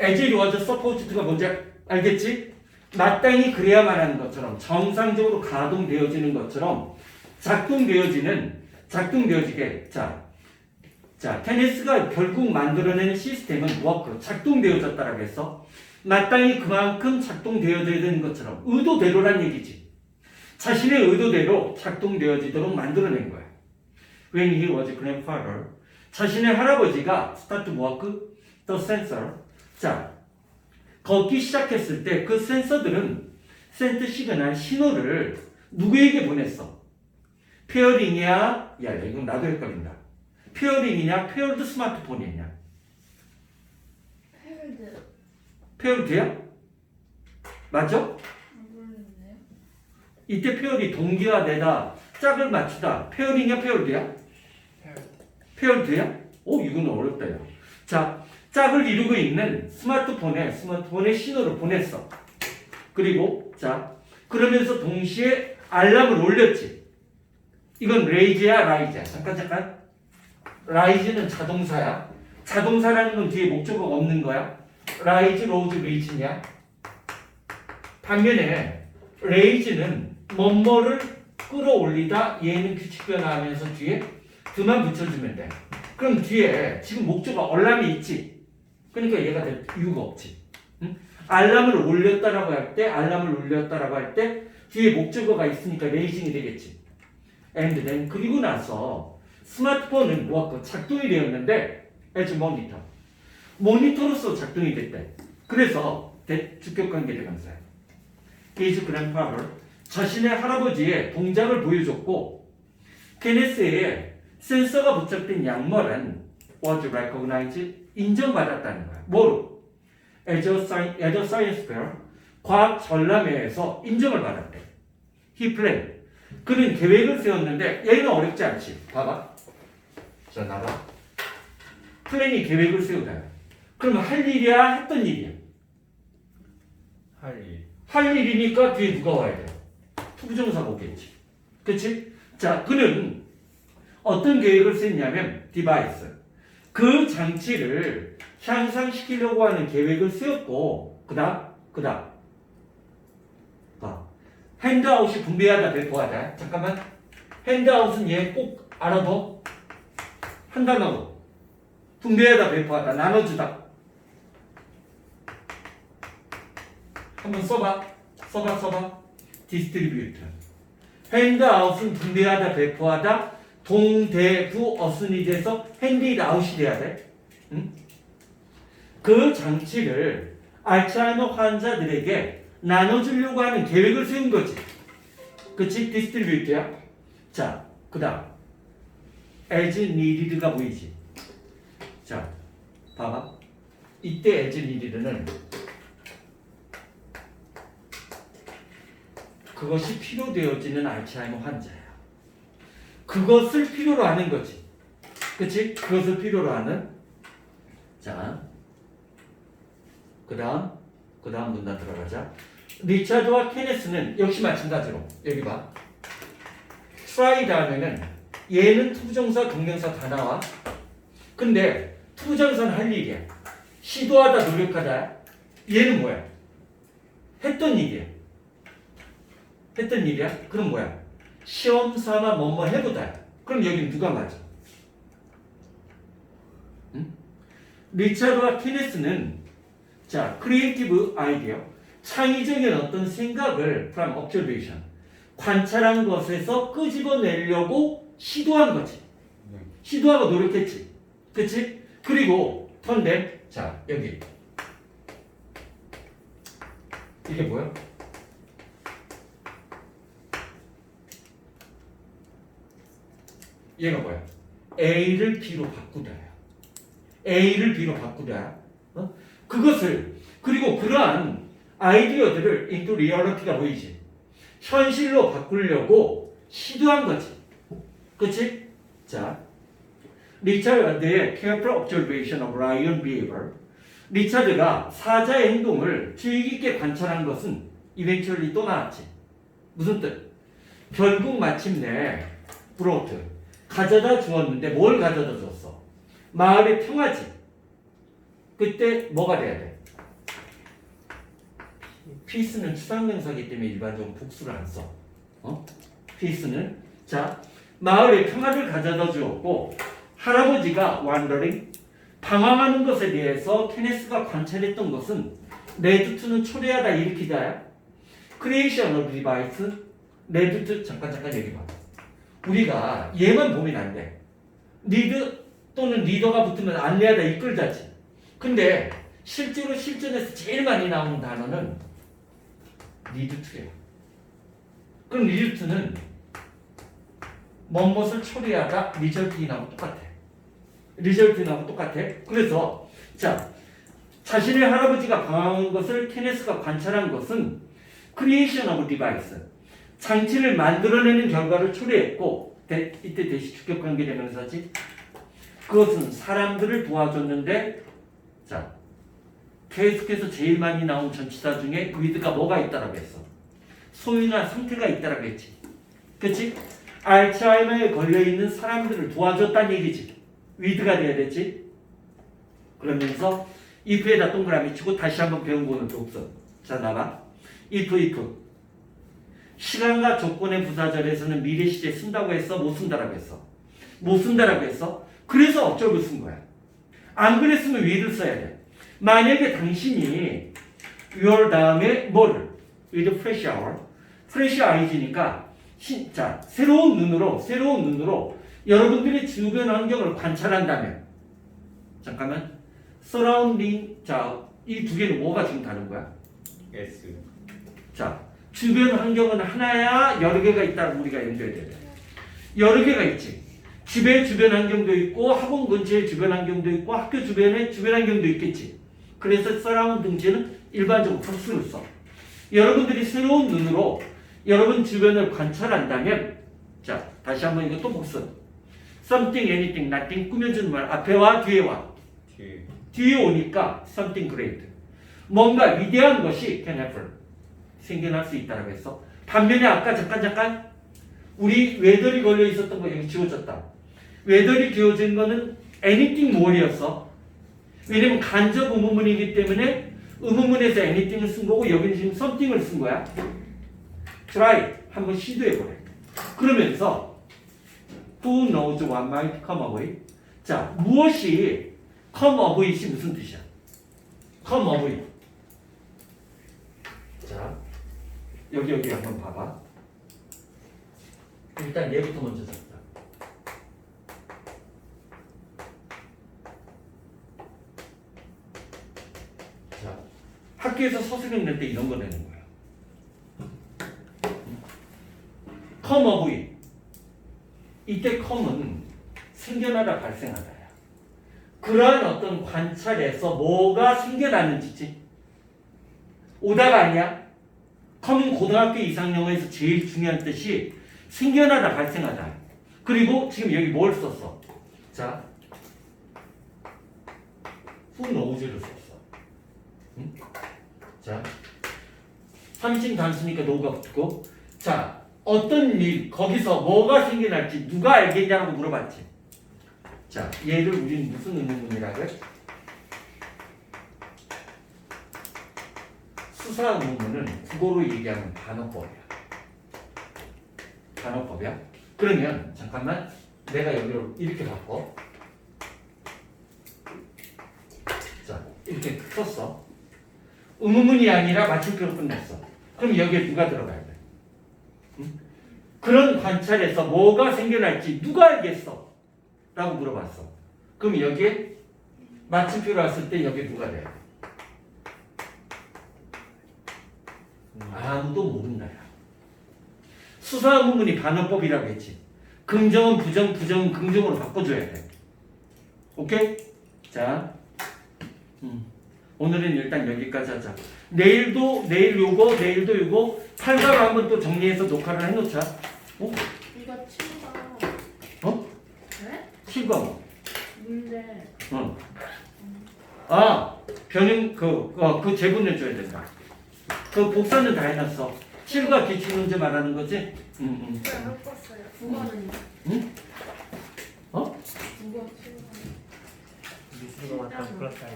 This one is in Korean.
as it was supposed가 뭔지 알겠지? 마땅히 그래야만 하는 것처럼 정상적으로 가동되어지는 것처럼 작동되어지는 작동되어지게 자, 자 테니스가 결국 만들어내는 시스템은 워크 작동되어졌다라고 해서 마땅히 그만큼 작동되어져야 되는 것처럼 의도대로란 얘기지. 자신의 의도대로 작동되어지도록 만들어낸 거야. When he was grandfather, 자신의 할아버지가 to work the sensor. 자, 걷기 시작했을 때 그 센서들은 센트 시그널 신호를 누구에게 보냈어? 페어링이야? 야, 야, 이건 나도 헷갈린다. 페어링이냐? 페어드 스마트폰이냐? 패럴드 페어드야? 맞죠? 모르겠네요. 이때 페어리 동기화되다, 짝을 맞추다. 페어링이야, 페어드야? 페어드야? 오, 이건 어렵다, 야. 자, 짝을 이루고 있는 스마트폰에, 스마트폰에 신호를 보냈어. 그리고, 자, 그러면서 동시에 알람을 올렸지. 이건 레이즈야, 라이즈야. 잠깐, 잠깐. 라이즈는 자동사야. 자동사라는 건 뒤에 목적어가 없는 거야. 라이즈, 로즈, 리즈냐? 반면에 레이즈는 뭐뭐를 끌어올리다 얘는 규칙 변화하면서 뒤에 드만 붙여주면 돼. 그럼 뒤에 지금 목적어 얼람이 있지. 그러니까 얘가 될 이유가 없지. 응? 알람을 올렸다라고 할 때, 알람을 올렸다라고 할 때 뒤에 목적어가 있으니까 레이징이 되겠지. and then 그리고 나서 스마트폰은 뭐가 작동이 되었는데 as 모니터. 모니터로서 작동이 됐대. 그래서 대, 주격관계 대명사야. his grandfather 자신의 할아버지의 동작을 보여줬고 케네스의 센서가 부착된 양말은 was recognized 인정받았다는 거야. 뭐로? As a, sci- as a science fair 과학 전람회에서 인정을 받았대. He planned 그는 계획을 세웠는데 얘는 어렵지 않지. 봐봐. 자 나봐. 플랜이 계획을 세우다. 그럼 할 일이야 했던 일이야. 할 일. 할 일이니까 뒤에 누가 와야 돼? 투부정사가 오겠지. 그치? 자, 그는 어떤 계획을 세웠냐면, 디바이스. 그 장치를 향상시키려고 하는 계획을 세웠고, 그 다음, 그 다음. 봐. 핸드아웃이 분배하다, 배포하다. 잠깐만. 핸드아웃은 얘 꼭 알아둬. 한 단어로. 분배하다, 배포하다. 나눠주다. 한번 써봐. 써봐, 써봐. 디스트리뷰트. 핸드아웃은 분배하다, 배포하다. 동대부 어순이 돼서 핸디드 아웃이 돼야 돼. 응? 그 장치를 알츠하이머 환자들에게 나눠주려고 하는 계획을 세운 거지. 그치? 디스트리뷰트야. 자, 그 다음. as needed가 보이지? 자, 봐봐. 이때 as needed는 그것이 필요되어지는 알츠하이머 환자야. 그것을 필요로 하는 거지. 그치? 그것을 필요로 하는. 자. 그 다음. 그 다음 문단 들어가자. 리차드와 케네스는 역시 마찬가지로. 여기 봐. try 다음에는 얘는 투부정사, 동명사 다 나와. 근데 투부정사는 할 일이야. 시도하다, 노력하다. 얘는 뭐야? 했던 일이야. 했던 일이야? 그럼 뭐야? 시험 삼아 뭐뭐 해보다. 그럼 여기 누가 맞아? 응? 리차드와 키네스는 자 크리에이티브 아이디어 창의적인 어떤 생각을 from observation 관찰한 것에서 끄집어내려고 시도한 거지. 네. 시도하고 노력했지. 그치? 그리고 턴데 자 여기 이게 뭐야? 얘가 뭐야? A를 B로 바꾸다야. A를 B로 바꾸다. 어? 그것을 그리고 그러한 아이디어들을 into reality가 보이지. 현실로 바꾸려고 시도한 거지. 그치? 자, 리차드의 careful observation of lion behavior. 리차드가 사자의 행동을 주의 깊게 관찰한 것은 eventually 또 나왔지. 무슨 뜻? 결국 마침내 brought 가져다 주었는데 뭘 가져다 줬어? 마을의 평화지. 그때 뭐가 돼야 돼? 피스는 추상명사기 때문에 일반적으로 복수를 안 써. 어? 피스는 자 마을에 평화를 가져다 주었고 할아버지가 완더링 방황하는 것에 대해서 케네스가 관찰했던 것은 레드투는 초래하다 일으키다야. 크리에이션 오브 디바이스 레드투 잠깐 잠깐 여기 봐. 우리가 얘만 보면 안 돼. 리드 또는 리더가 붙으면 안내하다 이끌다지. 근데 실제로 실전에서 제일 많이 나오는 단어는 리드투예요. 그럼 리드투는 뭔것을 처리하다 리절트인하고 똑같아. 리절트인하고 똑같아. 그래서 자 자신의 할아버지가 방황한 것을 케네스가 관찰한 것은 크리에이션 오브 디바이스 장치를 만들어내는 결과를 초래했고 대- 이때 대시 주격 관계 대명사지. 그것은 사람들을 도와줬는데 자 계속해서 제일 많이 나온 전치사 중에 위드가 뭐가 있다라고 했어? 소유나 상태가 있다라고 했지. 그치? 알츠하이머에 걸려있는 사람들을 도와줬다는 얘기지. 위드가 돼야 되지. 그러면서 if에다 동그라미 치고 다시 한번 배운 거는 또 없어. 자 나가. if if 시간과 조건의 부사절에서는 미래 시제 쓴다고 했어? 못 쓴다라고 했어. 못 쓴다라고 했어? 그래서 어쩌고 쓴 거야? 안 그랬으면 위를 써야 돼. 만약에 당신이 your 다음에 뭐를? with fresh hour. fresh eyes니까 신, 자 새로운 눈으로 새로운 눈으로 여러분들의 주변 환경을 관찰한다면 잠깐만. surrounding 자 이 두 개는 뭐가 지금 다른 거야? S. 자 주변 환경은 하나야 여러 개가 있다고 우리가 연결돼야 돼 여러 개가 있지. 집의 주변 환경도 있고 학원 근처의 주변 환경도 있고 학교 주변에 주변 환경도 있겠지. 그래서 서라운 등지는 일반적으로 복수를 써. 여러분들이 새로운 눈으로 여러분 주변을 관찰한다면 자 다시 한번 또 복수 something, anything, nothing 꾸며주는 말 앞에와 뒤에와. 뒤에. 뒤에 오니까 something great. 뭔가 위대한 것이 can happen 생겨날 수 있다라고 했어? 반면에 아까 잠깐 잠깐 우리 외덜이 걸려 있었던 거 여기 지워졌다. 외덜이 지워진 거는 anything more이었어. 왜냐면 간접 의문문이기 때문에 의문문에서 anything을 쓴 거고 여기는 지금 something을 쓴 거야. try 한번 시도해 보래. 그러면서 who knows what might come away 자 무엇이 come it이 무슨 뜻이야? come of it 자 여기 여기 한번 봐봐. 일단 얘부터 먼저 잡자. 자 학교에서 서술형 낼때 이런 거 내는 거야. of it 이때 come은 생겨나다 발생하다야. 그러한 어떤 관찰에서 뭐가 생겨나는지지? 오다가 아니야 커밍 고등학교 이상 영어에서 제일 중요한 뜻이 생겨나다 발생하다. 그리고 지금 여기 뭘 썼어? 자 knows를 썼어. 응? 자 삼신 단수니까 no가 붙고. 자 어떤 일 거기서 뭐가 생겨날지 누가 알겠냐고 물어봤지. 자 얘를 우리는 무슨 의문문이라고 해? 수사 의문문은 국어로 얘기하면 단어법이야. 단어법이야. 그러면 잠깐만 내가 여기로 이렇게 바꿔. 자 이렇게 썼어. 의문문이 아니라 마침표로 끝냈어. 그럼 여기에 누가 들어가야 돼? 응? 그런 관찰에서 뭐가 생겨날지 누가 알겠어? 라고 물어봤어. 그럼 여기에 마침표로 왔을 때 여기 누가 돼? 아무도 모른다야. 수사 문문이 반어법이라고 했지. 긍정은 부정, 부정은 긍정으로 바꿔줘야 돼. 오케이? 자, 음. 오늘은 일단 여기까지 하자. 내일도 내일 요거, 내일도 요거 팔가로 한번 또 정리해서 녹화를 해놓자. 어? 이거 친구가 어? 네? 실광. 문제 어. 아, 변형 그, 어, 그 재분해 줘야 된다. 그 복사는 다 해놨어. 실과 기출 문제 말하는 거지? 응, 응. 네, 바꿨어요. 국어는 응? 어? 국어 친구 미술과 같은 그렇다.